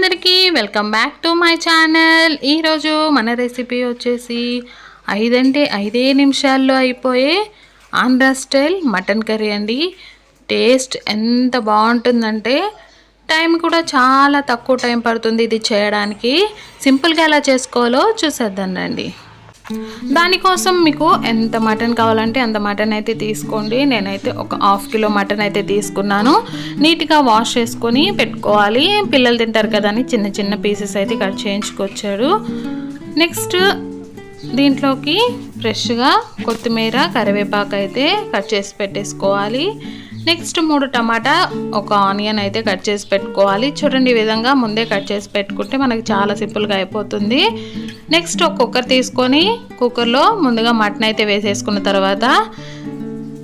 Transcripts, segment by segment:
అందరికీ welcome back to my channel. ఈరోజు మన రెసిపీ వచ్చేసి ఐదంటే ఐదే నిమిషాల్లో అయిపోయే ఆంధ్ర స్టైల్ మటన్ కర్రీ అండి. టేస్ట్ ఎంత బాగుంటుందంటే టైం కూడా చాలా తక్కువ టైం పడుతుంది ఇది చేయడానికి. సింపుల్గా ఎలా చేసుకోవాలో చూసేద్దాం రండి. దానికోసం మీకు ఎంత మటన్ కావాలంటే అంత మటన్ అయితే తీసుకోండి. నేనైతే ఒక హాఫ్ కిలో మటన్ అయితే తీసుకున్నాను. నీట్గా వాష్ చేసుకొని పెట్టుకోవాలి. పిల్లలు తింటారు కదా అని చిన్న చిన్న పీసెస్ అయితే కట్ చేయించుకొచ్చాడు. నెక్స్ట్ దీంట్లోకి ఫ్రెష్గా కొత్తిమీర కరివేపాకు అయితే కట్ చేసి పెట్టేసుకోవాలి. నెక్స్ట్ మూడు టమాటా ఒక ఆనియన్ అయితే కట్ చేసి పెట్టుకోవాలి. చూడండి ఈ విధంగా ముందే కట్ చేసి పెట్టుకుంటే మనకి చాలా సింపుల్గా అయిపోతుంది. నెక్స్ట్ ఒక కుక్కర్ తీసుకొని కుక్కర్లో ముందుగా మటన్ అయితే వేసేసుకున్న తర్వాత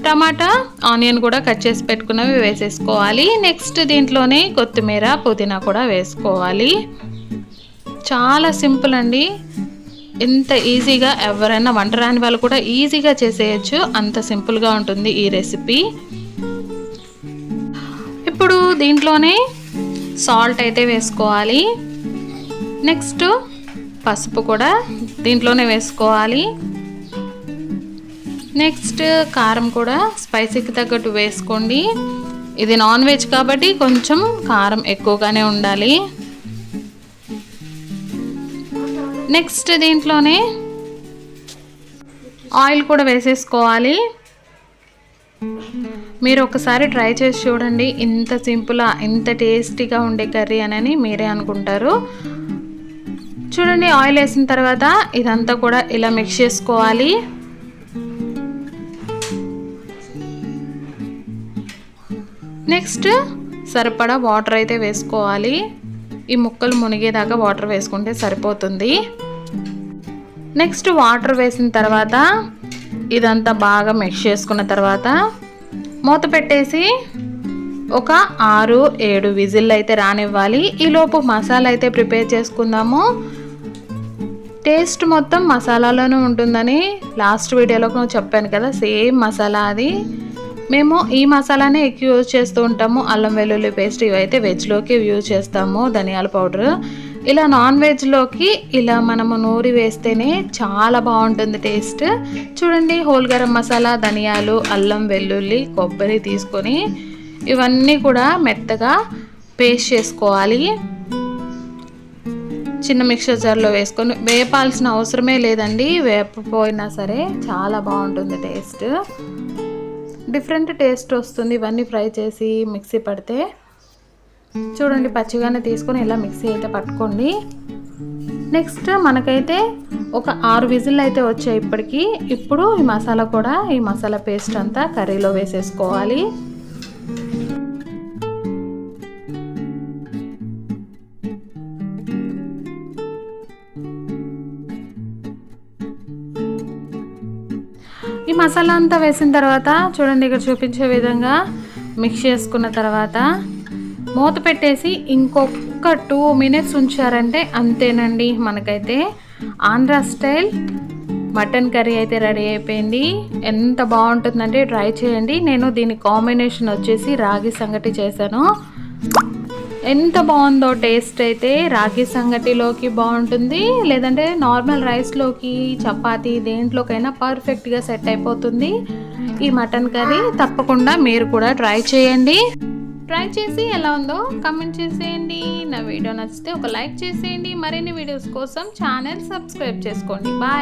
టమాటా ఆనియన్ కూడా కట్ చేసి పెట్టుకున్నవి వేసేసుకోవాలి. నెక్స్ట్ దీంట్లోనే కొత్తిమీర పుదీనా కూడా వేసుకోవాలి. చాలా సింపుల్ అండి. ఎంత ఈజీగా ఎవరైనా వంట రాని వాళ్ళు కూడా ఈజీగా చేసేయచ్చు. అంత సింపుల్గా ఉంటుంది ఈ రెసిపీ. దీంట్లోనే సాల్ట్ అయితే వేసుకోవాలి. నెక్స్ట్ పసుపు కూడా దీంట్లోనే వేసుకోవాలి. నెక్స్ట్ కారం కూడా స్పైసీకి తగ్గట్టు వేసుకోండి. ఇది నాన్ వెజ్ కాబట్టి కొంచెం కారం ఎక్కువగానే ఉండాలి. నెక్స్ట్ దీంట్లోనే ఆయిల్ కూడా వేసేసుకోవాలి. మీరు ఒకసారి ట్రై చేసి చూడండి. ఇంత సింపుల్గా ఇంత టేస్టీగా ఉండే కర్రీ అని మీరే అనుకుంటారు. చూడండి ఆయిల్ వేసిన తర్వాత ఇదంతా కూడా ఇలా మిక్స్ చేసుకోవాలి. నెక్స్ట్ సరిపడా వాటర్ అయితే వేసుకోవాలి. ఈ ముక్కలు మునిగేదాకా వాటర్ వేసుకుంటే సరిపోతుంది. నెక్స్ట్ వాటర్ వేసిన తర్వాత ఇదంతా బాగా మిక్స్ చేసుకున్న తర్వాత మూత పెట్టేసి ఒక ఆరు ఏడు విజిల్ అయితే రానివ్వాలి. ఈలోపు మసాలా అయితే ప్రిపేర్ చేసుకుందాము. టేస్ట్ మొత్తం మసాలాలోనే ఉంటుందని లాస్ట్ వీడియోలో చెప్పాను కదా సేమ్ మసాలా అది. మేము ఈ మసాలానే ఎక్కువ యూజ్ చేస్తూ ఉంటాము. అల్లం వెల్లుల్లి పేస్ట్ ఇవైతే వెజ్లోకి యూజ్ చేస్తాము ధనియాల పౌడర్. ఇలా నాన్ వెజ్లోకి ఇలా మనము నూరి వేస్తేనే చాలా బాగుంటుంది టేస్ట్ చూడండి హోల్ గరం మసాలా ధనియాలు అల్లం వెల్లుల్లి కొబ్బరి తీసుకొని ఇవన్నీ కూడా మెత్తగా పేస్ట్ చేసుకోవాలి. చిన్న మిక్సర్ జార్లో వేసుకొని వేపాల్సిన అవసరమే లేదండి వేపపోయినా సరే చాలా బాగుంటుంది టేస్ట్ డిఫరెంట్ టేస్ట్ వస్తుంది ఇవన్నీ ఫ్రై చేసి మిక్సీ పడితే. చూడండి పచ్చిగానే తీసుకొని ఇలా మిక్సీ అయితే పట్టుకోండి. నెక్స్ట్ మనకైతే ఒక ఆరు విజిల్ అయితే వచ్చాయి ఇప్పటికీ. ఇప్పుడు ఈ మసాలా కూడా ఈ మసాలా పేస్ట్ అంతా కర్రీలో వేసేసుకోవాలి. ఈ మసాలా అంతా వేసిన తర్వాత చూడండి ఇక్కడ చూపించే విధంగా మిక్స్ చేసుకున్న తర్వాత మూత పెట్టేసి ఇంకొక టూ మినిట్స్ ఉంచారంటే అంతేనండి. మనకైతే ఆంధ్ర స్టైల్ మటన్ కర్రీ అయితే రెడీ అయిపోయింది. ఎంత బాగుంటుందంటే ట్రై చేయండి. నేను దీని కాంబినేషన్ వచ్చేసి రాగి సంగటి చేశాను. ఎంత బాగుందో టేస్ట్ అయితే రాగి సంగటిలోకి బాగుంటుంది. లేదంటే నార్మల్ రైస్లోకి చపాతి దేంట్లోకైనా పర్ఫెక్ట్గా సెట్ అయిపోతుంది ఈ మటన్ కర్రీ. తప్పకుండా మీరు కూడా ట్రై చేయండి. ట్రై చేసి ఎలా ఉందో కమెంట్ చేసేయండి. నా వీడియో నచ్చితే ఒక లైక్ చేసేయండి. మరిన్ని వీడియోస్ కోసం ఛానల్ సబ్స్క్రైబ్ చేసుకోండి. బాయ్